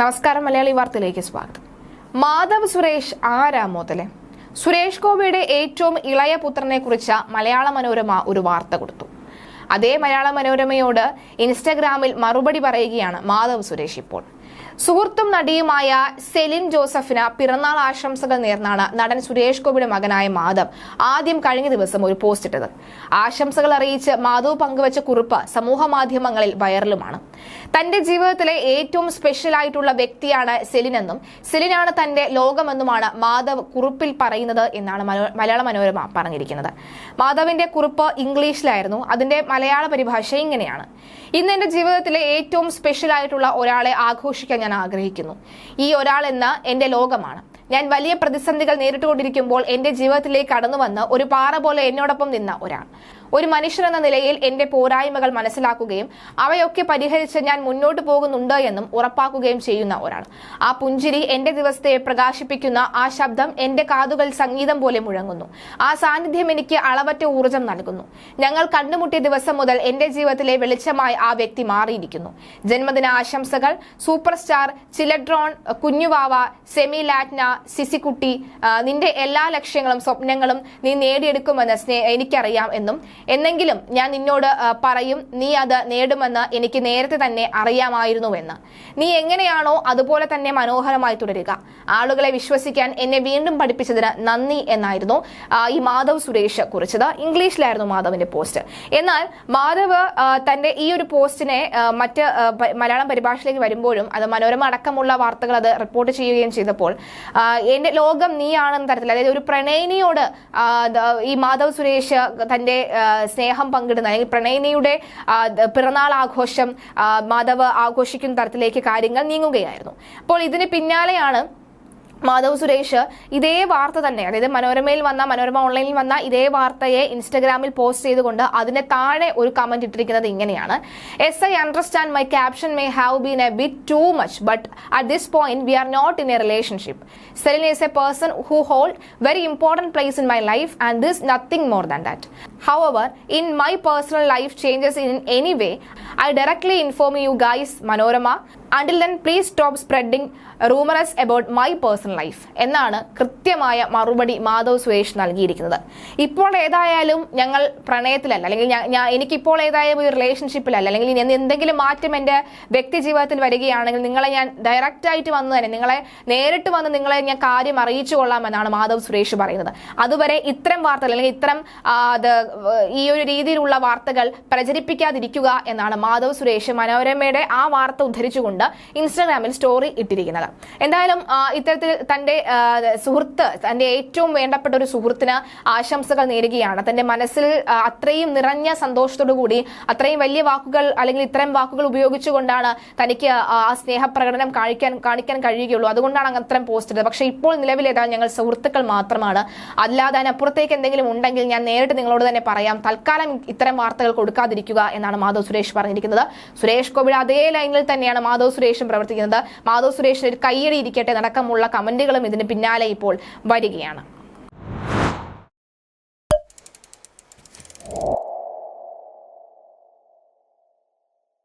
നമസ്കാരം മലയാളി വാർത്തയിലേക്ക് സ്വാഗതം. മാധവ് സുരേഷ് ആരാ മുതലേ? സുരേഷ് ഗോപിയുടെ ഏറ്റവും ഇളയ പുത്രനെ കുറിച്ച് മലയാള മനോരമ ഒരു വാർത്ത കൊടുത്തു. അതേ മലയാള മനോരമയോട് ഇൻസ്റ്റഗ്രാമിൽ മറുപടി പറയുകയാണ് മാധവ് സുരേഷ് ഇപ്പോൾ. സുഹൃത്തും നടിയുമായ സെലിൻ ജോസഫിന് പിറന്നാൾ ആശംസകൾ നേർന്നാണ് നടൻ സുരേഷ് ഗോപിയുടെ മകനായ മാധവ് ആദ്യം കഴിഞ്ഞ ദിവസം ഒരു പോസ്റ്റ് ഇട്ടത്. ആശംസകൾ അറിയിച്ച് മാധവ് പങ്കുവച്ച കുറിപ്പ് സമൂഹ മാധ്യമങ്ങളിൽ വൈറലുമാണ്. തന്റെ ജീവിതത്തിലെ ഏറ്റവും സ്പെഷ്യൽ ആയിട്ടുള്ള വ്യക്തിയാണ് സെലിനെന്നും സെലിനാണ് തന്റെ ലോകമെന്നുമാണ് മാധവ് കുറിപ്പിൽ പറയുന്നത് എന്നാണ് മലയാള മനോരമ പറഞ്ഞിരിക്കുന്നത്. മാധവിന്റെ കുറിപ്പ് ഇംഗ്ലീഷിലായിരുന്നു അതിന്റെ മലയാള പരിഭാഷ ഇങ്ങനെയാണ്. ഇന്ന് എന്റെ ജീവിതത്തിലെ ഏറ്റവും സ്പെഷ്യൽ ആയിട്ടുള്ള ഒരാളെ ആഘോഷിക്കാൻ ഞാൻ ആഗ്രഹിക്കുന്നു. ഈ ഒരാൾ എന്ന എന്റെ ലോകമാണ്. ഞാൻ വലിയ പ്രതിസന്ധികൾ നേരിട്ടുകൊണ്ടിരിക്കുമ്പോൾ എന്റെ ജീവിതത്തിലേക്ക് കടന്നു വന്ന് ഒരു പാറ പോലെ എന്നോടൊപ്പം നിന്ന ഒരാൾ. ഒരു മനുഷ്യൻ എന്ന നിലയിൽ എന്റെ പോരായ്മകൾ മനസ്സിലാക്കുകയും അവയൊക്കെ പരിഹരിച്ച് ഞാൻ മുന്നോട്ട് പോകുന്നുണ്ട് എന്നും ഉറപ്പാക്കുകയും ചെയ്യുന്ന ഒരാൾ. ആ പുഞ്ചിരി എന്റെ ദിവസത്തെ പ്രകാശിപ്പിക്കുന്ന ആ ശബ്ദം എന്റെ കാതുകൾ സംഗീതം പോലെ മുഴങ്ങുന്നു. ആ സാന്നിധ്യം എനിക്ക് അളവറ്റ ഊർജം നൽകുന്നു. ഞങ്ങൾ കണ്ടുമുട്ടിയ ദിവസം മുതൽ എന്റെ ജീവിതത്തിലെ വെളിച്ചമായി ആ വ്യക്തി മാറിയിരിക്കുന്നു. ജന്മദിന ആശംസകൾ. സൂപ്പർ സ്റ്റാർ ചിലഡ്രോൺ കുഞ്ഞുവാവ സെമി ലാറ്റ്ന സിസിക്കുട്ടി നിന്റെ എല്ലാ ലക്ഷ്യങ്ങളും സ്വപ്നങ്ങളും നീ നേടിയെടുക്കുമെന്ന് സ്നേ എനിക്കറിയാം എന്നും എന്നെങ്കിലും ഞാൻ നിന്നോട് പറയും നീ അത് നേടുമെന്ന് എനിക്ക് നേരത്തെ തന്നെ അറിയാമായിരുന്നുവെന്ന്. നീ എങ്ങനെയാണോ അതുപോലെ തന്നെ മനോഹരമായി തുടരുക. ആളുകളെ വിശ്വസിക്കാൻ എന്നെ വീണ്ടും പഠിപ്പിച്ചതിന് നന്ദി എന്നായിരുന്നു ഈ മാധവ് സുരേഷ് കുറിച്ചത്. ഇംഗ്ലീഷിലായിരുന്നു മാധവിന്റെ പോസ്റ്റ്. എന്നാൽ മാധവ് തന്റെ ഈ ഒരു പോസ്റ്റിനെ മറ്റ് മലയാളം പരിഭാഷയിലേക്ക് വരുമ്പോഴും അത് മനോരമ അടക്കമുള്ള വാർത്തകൾ അത് റിപ്പോർട്ട് ചെയ്യുകയും ചെയ്തപ്പോൾ എന്റെ ലോകം നീയാണെന്ന തരത്തിൽ അതായത് ഒരു പ്രണയിനിയോട് ഈ മാധവ് സുരേഷ് തന്റെ സ്നേഹം പങ്കിടുന്ന അല്ലെങ്കിൽ പ്രണയിനിയുടെ പിറന്നാൾ ആഘോഷം മാധവ് ആഘോഷിക്കുന്ന തരത്തിലേക്ക് കാര്യങ്ങൾ നീങ്ങുകയായിരുന്നു. അപ്പോൾ ഇതിന് പിന്നാലെയാണ് മാധവ് സുരേഷ് ഇതേ വാർത്ത തന്നെ അതായത് മനോരമയിൽ വന്ന മനോരമ ഓൺലൈനിൽ വന്ന ഇതേ വാർത്തയെ ഇൻസ്റ്റഗ്രാമിൽ പോസ്റ്റ് ചെയ്തുകൊണ്ട് അതിന് താഴെ ഒരു കമന്റ് ഇട്ടിരിക്കുന്നത് ഇങ്ങനെയാണ്. As I understand my caption may have been a bit too much but at this point we are not in a relationship Celine is a person who hold very important place in my life and this nothing more than that how However, in my personal life changes in any way I directly inform you guys Manorama. Until then, please stop spreading rumours about my personal life എന്നാണ് കൃത്യമായ മറുപടി മാധവ് സുരേഷ് നൽകിയിരിക്കുന്നത്. ഇപ്പോൾ ഏതായാലും ഞങ്ങൾ പ്രണയത്തിലല്ല. അല്ലെങ്കിൽ ഞാൻ- എനിക്കിപ്പോൾ ഏതായാലും ഒരു റിലേഷൻഷിപ്പിലല്ല അല്ലെങ്കിൽ എന്തെങ്കിലും മാറ്റം എന്റെ വ്യക്തി ജീവിതത്തിൽ വരികയാണെങ്കിൽ നിങ്ങളെ ഞാൻ ഡയറക്റ്റ് ആയിട്ട് വന്ന് തന്നെ നിങ്ങളെ നേരിട്ട് വന്ന് നിങ്ങളെ ഞാൻ കാര്യം അറിയിച്ചു കൊള്ളാമെന്നാണ് മാധവ് സുരേഷ് പറയുന്നത്. അതുവരെ ഇത്തരം വാർത്തകൾ അല്ലെങ്കിൽ ഇത്തരം ഈ ഒരു രീതിയിലുള്ള വാർത്തകൾ പ്രചരിപ്പിക്കാതിരിക്കുക എന്നാണ് മാധവ് സുരേഷ് മനോരമയുടെ ആ വാർത്ത ഉദ്ധരിച്ചുകൊണ്ട് ഇൻസ്റ്റാഗ്രാമിൽ സ്റ്റോറി ഇട്ടിരിക്കുന്നത്. എന്തായാലും ഇത്തരത്തിൽ തന്റെ സുഹൃത്ത് തന്റെ ഏറ്റവും വേണ്ടപ്പെട്ട ഒരു സുഹൃത്തിന് ആശംസകൾ നേരുകയാണ്. തന്റെ മനസ്സിൽ അത്രയും നിറഞ്ഞ സന്തോഷത്തോടു കൂടി അത്രയും വലിയ വാക്കുകൾ അല്ലെങ്കിൽ ഇത്തരം വാക്കുകൾ ഉപയോഗിച്ചുകൊണ്ടാണ് തനിക്ക് ആ സ്നേഹപ്രകടനം കാണിക്കാൻ കാണിക്കാൻ കഴിയുകയുള്ളൂ. അതുകൊണ്ടാണ് അങ്ങ് പോസ്റ്റ് ഇട്ടത്. പക്ഷേ ഇപ്പോൾ നിലവിൽ ഏതാ ഞങ്ങൾ സുഹൃത്തുക്കൾ മാത്രമാണ്. അല്ലാതെ അതിനപ്പുറത്തേക്ക് എന്തെങ്കിലും ഉണ്ടെങ്കിൽ ഞാൻ നേരിട്ട് നിങ്ങളോട് തന്നെ പറയാം. തൽക്കാലം ഇത്തരം വാർത്തകൾ കൊടുക്കാതിരിക്കുക എന്നാണ് മാധവ് സുരേഷ് പറഞ്ഞിരിക്കുന്നത്. സുരേഷ് കോവിഡ് അതേ ലൈനിൽ തന്നെയാണ് മാധവ് സുരേഷും പ്രവർത്തിക്കുന്നത്. മാധവ് സുരേഷിന് ഒരു കയ്യടി ഇരിക്കട്ടെ നടക്കമുള്ള കമന്റുകളും ഇതിന് പിന്നാലെ ഇപ്പോൾ വരികയാണ്.